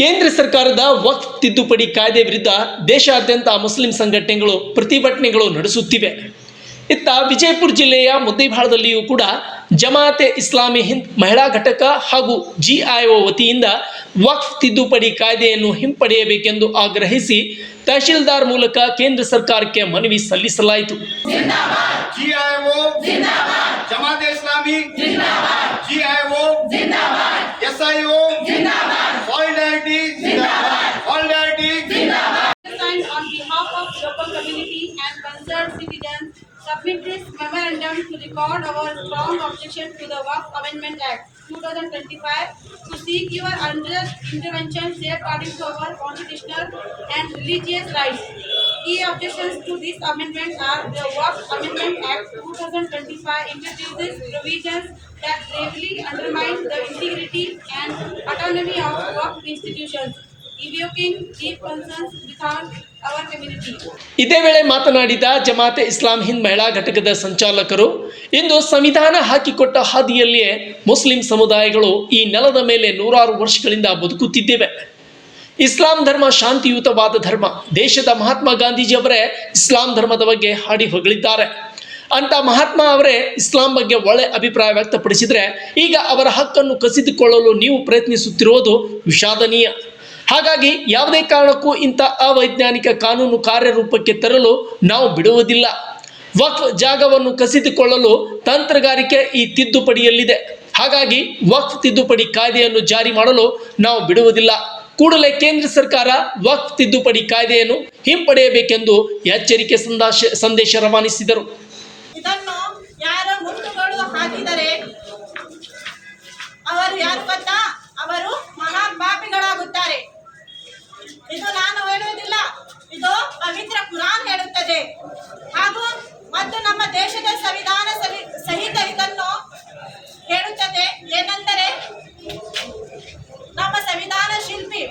ಕೇಂದ್ರ ಸರ್ಕಾರದ ವಕ್ಫ್ ತಿದ್ದುಪಡಿ ಕಾಯ್ದೆ ವಿರುದ್ಧ ದೇಶಾದ್ಯಂತ ಮುಸ್ಲಿಂ ಸಂಘಟನೆಗಳು ಪ್ರತಿಭಟನೆಗಳು ನಡೆಸುತ್ತಿವೆ. ಇತ್ತ ವಿಜಯಪುರ ಜಿಲ್ಲೆಯ ಮುದ್ದೇಭಾಳದಲ್ಲಿಯೂ ಕೂಡ ಜಮಾತೆ ಇಸ್ಲಾಮಿ ಹಿಂದ್ ಮಹಿಳಾ ಘಟಕ ಹಾಗೂ ಜಿಐಒ ವತಿಯಿಂದ ವಕ್ಫ್ ತಿದ್ದುಪಡಿ ಕಾಯ್ದೆಯನ್ನು ಹಿಂಪಡೆಯಬೇಕೆಂದು ಆಗ್ರಹಿಸಿ ತಹಶೀಲ್ದಾರ್ ಮೂಲಕ ಕೇಂದ್ರ ಸರ್ಕಾರಕ್ಕೆ ಮನವಿ ಸಲ್ಲಿಸಲಾಯಿತು. GIO Dynasty Zindabad. All Dynasty Zindabad. Signed on behalf of local community and concerned citizens, submit this memorandum to record our strong objection to the Work Amendment Act 2025 to seek your unjust intervention safeguarding our constitutional and religious rights. Key objections to this amendment are the Work Amendment Act 2025 introduces provisions that gravely undermine the integrity and autonomy of work institutions, evoking deep concerns without our. ಇದೇ ವೇಳೆ ಮಾತನಾಡಿದ ಜಮಾತೆ ಇಸ್ಲಾಂ ಹಿಂದ್ ಮಹಿಳಾ ಘಟಕದ ಸಂಚಾಲಕರು ಇಂದು ಸಂವಿಧಾನ ಹಾಕಿಕೊಟ್ಟ ಹಾದಿಯಲ್ಲಿಯೇ Muslim ಸಮುದಾಯಗಳು ಈ ನೆಲದ ಮೇಲೆ ನೂರಾರು ವರ್ಷಗಳಿಂದ ಬದುಕುತ್ತಿದ್ದೇವೆ ಇಸ್ಲಾಂ ಧರ್ಮ ಶಾಂತಿಯುತವಾದ ಧರ್ಮ. ದೇಶದ ಮಹಾತ್ಮ ಗಾಂಧೀಜಿ ಅವರೇ ಇಸ್ಲಾಂ ಧರ್ಮದ ಬಗ್ಗೆ ಹಾಡಿ ಹೊಗಳಿದ್ದಾರೆ. ಅಂತ ಮಹಾತ್ಮ ಅವರೇ ಇಸ್ಲಾಂ ಬಗ್ಗೆ ಒಳ್ಳೆ ಅಭಿಪ್ರಾಯ ವ್ಯಕ್ತಪಡಿಸಿದರೆ ಈಗ ಅವರ ಹಕ್ಕನ್ನು ಕಸಿದುಕೊಳ್ಳಲು ನೀವು ಪ್ರಯತ್ನಿಸುತ್ತಿರುವುದು ವಿಷಾದನೀಯ. ಹಾಗಾಗಿ ಯಾವುದೇ ಕಾರಣಕ್ಕೂ ಇಂಥ ಅವೈಜ್ಞಾನಿಕ ಕಾನೂನು ಕಾರ್ಯರೂಪಕ್ಕೆ ತರಲು ನಾವು ಬಿಡುವುದಿಲ್ಲ. ವಕ್ಫ್ ಜಾಗವನ್ನು ಕಸಿದುಕೊಳ್ಳಲು ತಂತ್ರಗಾರಿಕೆ ಈ ತಿದ್ದುಪಡಿಯಲ್ಲಿದೆ. ಹಾಗಾಗಿ ವಕ್ಫ್ ತಿದ್ದುಪಡಿ ಕಾಯ್ದೆಯನ್ನು ಜಾರಿ ಮಾಡಲು ನಾವು ಬಿಡುವುದಿಲ್ಲ. ಕೂಡಲೇ ಕೇಂದ್ರ ಸರ್ಕಾರ ವಕ್ಫ್ ತಿದ್ದುಪಡಿ ಕಾಯ್ದೆಯನ್ನು ಹಿಂಪಡೆಯಬೇಕೆಂದು ಎಚ್ಚರಿಕೆ ಸಂದಾಶ ಸಂದೇಶ ರವಾನಿಸಿದರು. ಇದನ್ನು ಹಾಕಿದರೆ ಅವರು ಯಾರು ಗೊತ್ತಾ?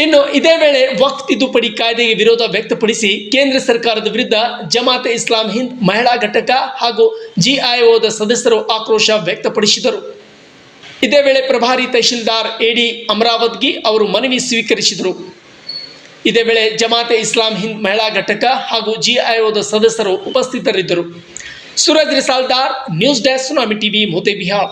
ಇನ್ನು ಇದೇ ವೇಳೆ ವಕ್ಫ್ ತಿದ್ದುಪಡಿ ಕಾಯ್ದೆಗೆ ವಿರೋಧ ವ್ಯಕ್ತಪಡಿಸಿ ಕೇಂದ್ರ ಸರ್ಕಾರದ ವಿರುದ್ಧ ಜಮಾತೆ ಇಸ್ಲಾಂ ಹಿಂದ್ ಮಹಿಳಾ ಘಟಕ ಹಾಗೂ ಜಿಐಒದ ಸದಸ್ಯರು ಆಕ್ರೋಶ ವ್ಯಕ್ತಪಡಿಸಿದರು. ಇದೇ ವೇಳೆ ಪ್ರಭಾರಿ ತಹಶೀಲ್ದಾರ್ ಎಡಿ ಅಮರಾವತ್ಗಿ ಅವರು ಮನವಿ ಸ್ವೀಕರಿಸಿದರು. ಇದೇ ವೇಳೆ ಜಮಾತೆ ಇಸ್ಲಾಂ ಹಿಂದ್ ಮಹಿಳಾ ಘಟಕ ಹಾಗೂ ಜಿಐಒದ ಸದಸ್ಯರು ಉಪಸ್ಥಿತರಿದ್ದರು. Suraj Risaldar, news desk, tsunami TV, ಮೋತೆ Bihar.